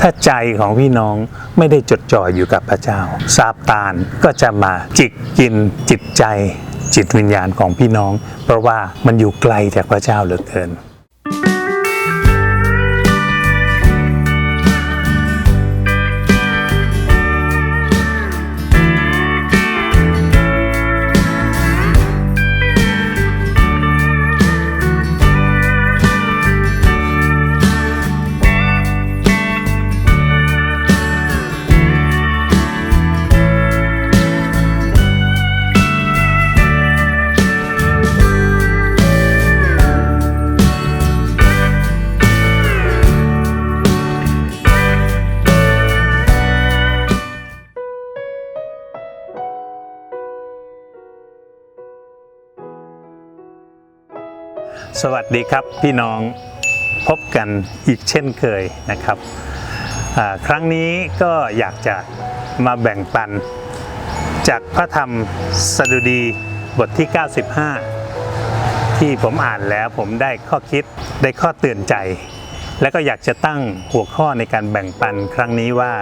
ถ้าใจของพี่น้องไม่ได้จดจ่ออยู่กับพระเจ้าซาตานก็จะมาจิกกินจิตใจ จิตวิญญาณของพี่น้อง เพราะว่ามันอยู่ไกลจากพระเจ้าเหลือเกิน สวัสดีครับพี่น้องพบกันอีกเช่นเคยนะครับ ครั้งนี้ก็อยากจะมาแบ่งปัน จากพระธรรมสดุดีบทที่ 95 ที่ผมอ่านแล้วผมได้ข้อคิดได้ข้อเตือนใจ และก็อยากจะตั้งหัวข้อในการแบ่งปันครั้งนี้ว่า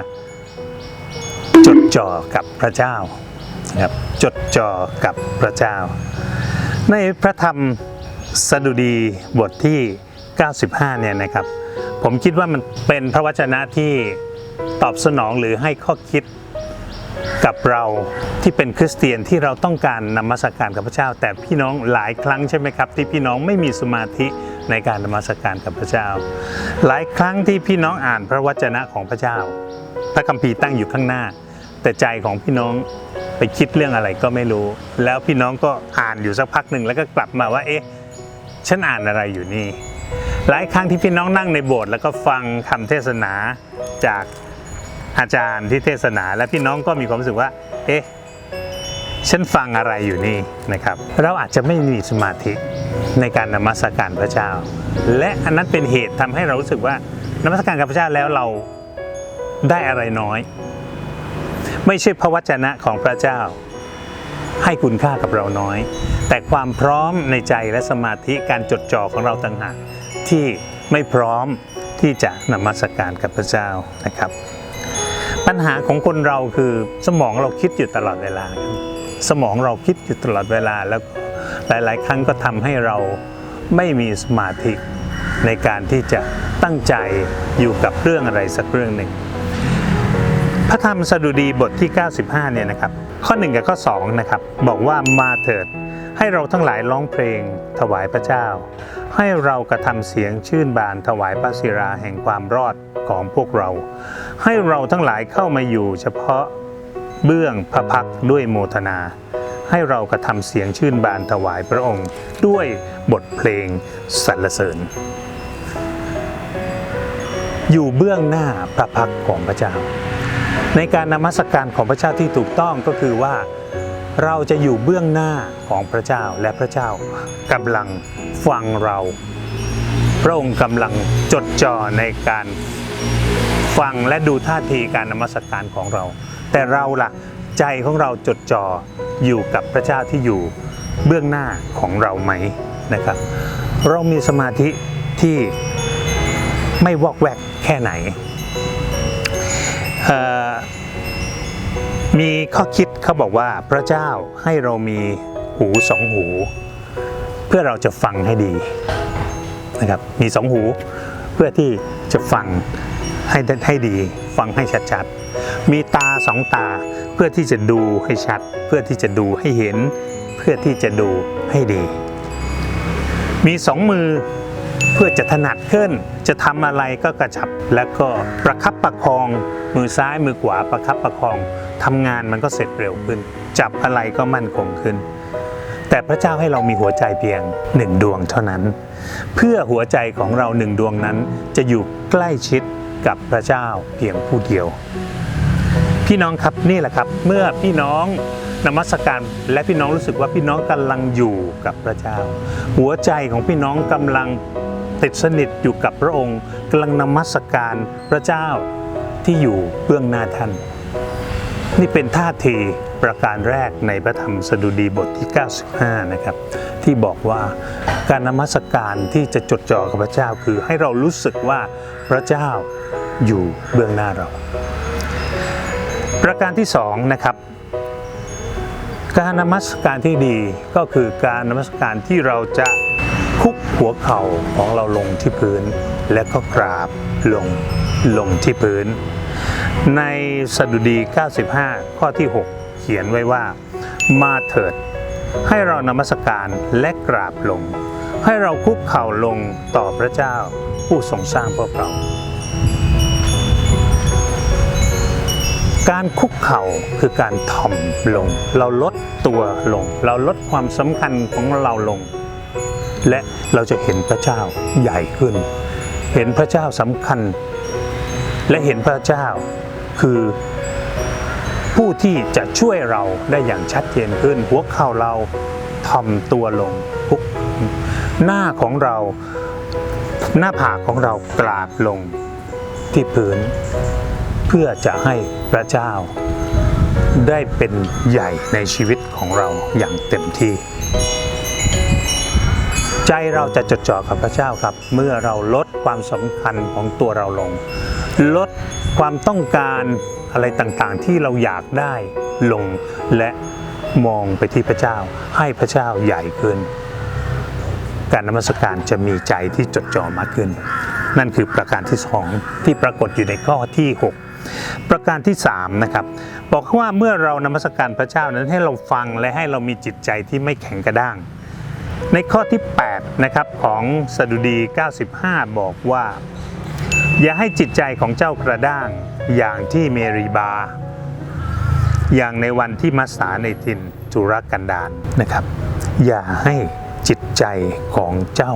จดจ่อกับพระเจ้าครับจดจ่อกับพระเจ้า ในพระธรรม สดุดีบทที่ 95 เนี่ยนะครับ ผมคิดว่ามันเป็นพระวจนะที่ตอบสนองหรือให้ข้อคิดกับเราที่เป็นคริสเตียนที่เราต้องการนมัสการกับพระเจ้า แต่พี่น้องหลายครั้งใช่ไหมครับ ที่พี่น้องไม่มีสมาธิในการนมัสการกับพระเจ้า หลายครั้งที่พี่น้องอ่านพระวจนะของพระเจ้า พระคัมภีร์ตั้งอยู่ข้างหน้า แต่ใจของพี่น้องไปคิดเรื่องอะไรก็ไม่รู้ แล้วพี่น้องก็อ่านอยู่สักพักหนึ่งแล้วก็กลับมาว่าเอ๊ะ ฉันอ่านอะไรอยู่นี่ หลายครั้งที่พี่น้องนั่งในโบสถ์แล้วก็ฟังคำเทศนาจากอาจารย์ที่เทศนา และพี่น้องก็มีความรู้สึกว่า เอ๊ะฉันฟังอะไรอยู่นี่นะครับ เราอาจจะไม่มีสมาธิในการนมัสการพระเจ้า และอันนั้นเป็นเหตุทำให้เรารู้สึกว่านมัสการกับพระเจ้าแล้วเราได้อะไรน้อย ไม่ใช่พระวจนะของพระเจ้า ให้คุณค่ากับเราน้อย แต่ความพร้อมในใจและสมาธิการจดจ่อของเราต่างหากที่ไม่พร้อมที่จะนมัสการกับพระเจ้านะครับ ปัญหาของคนเราคือสมองเราคิดอยู่ตลอดเวลา สมองเราคิดอยู่ตลอดเวลาแล้วหลาย ๆ ครั้งก็ทำให้เราไม่มีสมาธิในการที่จะตั้งใจอยู่กับเรื่องอะไรสักเรื่องหนึ่ง พระธรรมสดุดีบทที่ 95 เนี่ยนะครับ ข้อ 1 กับข้อ 2 นะครับ บอกว่ามาเถิด ให้เราทั้งหลายร้องเพลงถวายพระเจ้า ให้เรากระทำเสียงชื่นบานถวายพระศิราแห่งความรอดของพวกเรา ให้เราทั้งหลายเข้ามาอยู่เฉพาะเบื้องพระพักด้วยโมทนา ให้เรากระทำเสียงชื่นบานถวายพระองค์ ด้วยบทเพลงสรรเสริญ อยู่เบื้องหน้าพระพักของพระเจ้า ในการนมัสการของพระเจ้าที่ถูกต้องก็คือว่าเราจะอยู่เบื้องหน้าของพระเจ้าและพระเจ้ากำลังฟังเรา พระองค์กำลังจดจ่อในการฟังและดูท่าทีการนมัสการของเรา แต่เราล่ะใจของเราจดจ่ออยู่กับพระเจ้าที่อยู่เบื้องหน้าของเราไหมนะครับ เรามีสมาธิที่ไม่วอกแวกแค่ไหน มีข้อคิดเขาบอกว่าพระเจ้าให้เรามีหูสองหู เพื่อเราจะฟังให้ดีนะครับมีสองหูเพื่อที่จะฟังให้ให้ดี ฟังให้ชัดๆ มีตาสองตาเพื่อที่จะดูให้ชัด เพื่อที่จะดูให้เห็น เพื่อที่จะดูให้ดี มีสองมือ พื่อจะถนัดขึ้น จะทำอะไรก็กระชับแล้วก็ประคับประคอง มือซ้ายมือขวาประคับประคองทำงานมันก็เสร็จเร็วขึ้น จับอะไรก็มั่นคงขึ้น แต่พระเจ้าให้เรามีหัวใจเพียงหนึ่งดวงเท่านั้น เพื่อหัวใจของเราหนึ่งดวงนั้น จะอยู่ใกล้ชิดกับพระเจ้าเพียงผู้เดียว พี่น้องครับนี่แหละครับ เมื่อพี่น้องนมัสการและพี่น้องรู้สึกว่าพี่น้องกำลังอยู่กับพระเจ้า หัวใจของพี่น้องกำลัง ติดสนิทอยู่กับพระองค์กำลังนมัสการพระเจ้าที่อยู่เบื้องหน้าท่าน นี่เป็นท่าทีประการแรกในพระธรรมสดุดีบทที่ 95 นะครับ ที่บอกว่าการนมัสการที่จะจดจ่อกับพระเจ้าคือให้เรารู้สึกว่าพระเจ้าอยู่เบื้องหน้าเรา ประการที่สองนะครับ การนมัสการที่ดีก็คือการนมัสการที่เราจะ คุกหัวเข่าของเราลงที่พื้น และก็กราบลงลงที่พื้น ในสดุดี 95 ข้อที่ 6 เขียนไว้ว่า มาเถิด ให้เรานมัสการและกราบลง ให้เราคุกเข่าลงต่อพระเจ้าผู้ทรงสร้างพวกเรา การคุกเข่าคือการถ่อมลง เราลดตัวลง เราลดความสำคัญของเราลง และเราจะเห็นพระเจ้าใหญ่ขึ้น เห็นพระเจ้าสำคัญ และเห็นพระเจ้าคือผู้ที่จะช่วยเราได้อย่างชัดเจนขึ้น หัวเข่าเราถ่อมตัวลงคุกหน้าของเราหน้าผากของเรากราบลงที่พื้น เพื่อจะให้พระเจ้าได้เป็นใหญ่ในชีวิตของเราอย่างเต็มที่ ใจเราจะจดจ่อกับพระเจ้าครับ เมื่อเราลดความสำคัญของตัวเราลง ลดความต้องการอะไรต่างๆ ที่เราอยากได้ลงและมองไปที่พระเจ้า ให้พระเจ้าใหญ่ขึ้น การนมัสการจะมีใจที่จดจ่อมากขึ้น นั่นคือประการที่สองที่ปรากฏอยู่ในข้อที่ 6 ประการที่3นะครับบอกว่าเมื่อเรานมัสการพระเจ้านั้นให้เราฟังและให้เรามีจิตใจที่ไม่แข็งกระด้าง ในข้อที่8นะครับของสดุดี 95 บอกว่า อย่าให้จิตใจของเจ้ากระด้างอย่างที่เมรีบา อย่างในวันที่มัสสาในทินจุรกันดารนะครับ อย่าให้จิตใจของเจ้า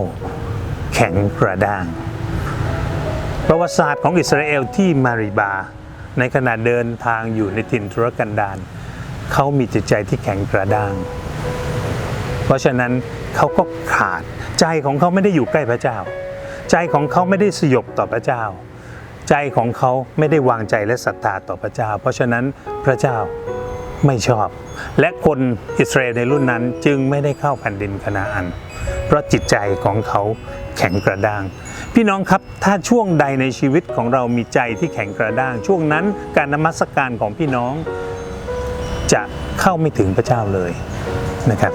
แข็งกระด้าง ประวัติศาสตร์ของอิสราเอลที่มาริบา ในขณะเดินทางอยู่ในถิ่นทุรกันดารเขามีจิตใจที่แข็งกระด้าง เพราะฉะนั้น เขาก็ขาด ใจของเขาไม่ได้อยู่ใกล้พระเจ้า ใจของเขาไม่ได้สยบต่อพระเจ้า ใจของเขาไม่ได้วางใจและศรัทธาต่อพระเจ้า เพราะฉะนั้นพระเจ้าไม่ชอบ และคนอิสราเอลในรุ่นนั้นจึงไม่ได้เข้าแผ่นดินคณาอัน เพราะจิตใจของเขาแข็งกระด้าง พี่น้องครับถ้าช่วงใดในชีวิตของเรามีใจที่แข็งกระด้าง ช่วงนั้นการนมัสการของพี่น้อง จะเข้าไม่ถึงพระเจ้าเลยนะครับ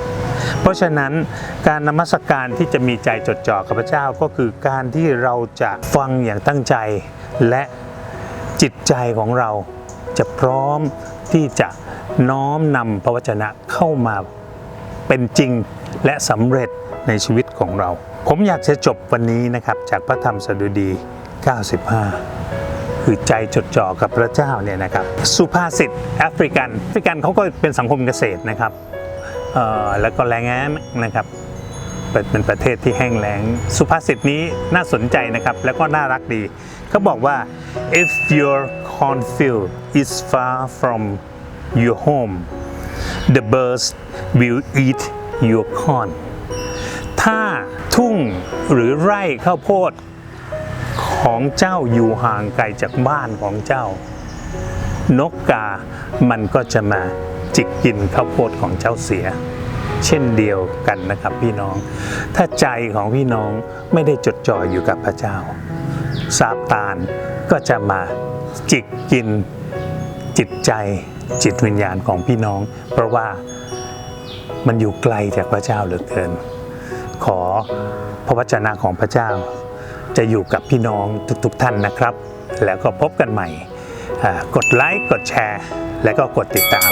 เพราะฉะนั้นการนมัสการที่จะมีใจจดจ่อกับพระเจ้าก็คือการที่เราจะฟังอย่างตั้งใจ และจิตใจของเราจะพร้อมที่จะน้อมนำพระวจนะเข้ามาเป็นจริงและสำเร็จในชีวิตของเรา ผมอยากจะจบวันนี้นะครับจากพระธรรมสดุดี 95 คือใจจดจ่อกับพระเจ้าเนี่ยนะครับ สุภาษิตแอฟริกันแอฟริกันเขาก็เป็นสังคมเกษตรนะครับ แล้วก็แรงงานนะครับเป็นเป็นประเทศที่แห้งแล้ง สุภาษิตนี้น่าสนใจนะครับ แล้วก็น่ารักดีเขาบอกว่า if your cornfield is far from your home the birds will eat your corn ถ้าทุ่งหรือไร่ข้าวโพดของเจ้าอยู่ห่างไกลจากบ้านของเจ้า นกกามันก็จะมา จิกกินข้าวโพดของเจ้าเสีย เช่นเดียวกันนะครับพี่น้อง ถ้าใจของพี่น้องไม่ได้จดจ่ออยู่กับพระเจ้าซาตานก็จะมาจิกกินจิตใจจิตวิญญาณของพี่น้อง เพราะว่ามันอยู่ไกลจากพระเจ้าเหลือเกิน ขอพระวจนะของพระเจ้า จะอยู่กับพี่น้องทุกๆท่านนะครับ แล้วก็พบกันใหม่ กดไลค์กดแชร์ และก็กดติดตาม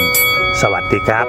สวัสดีครับ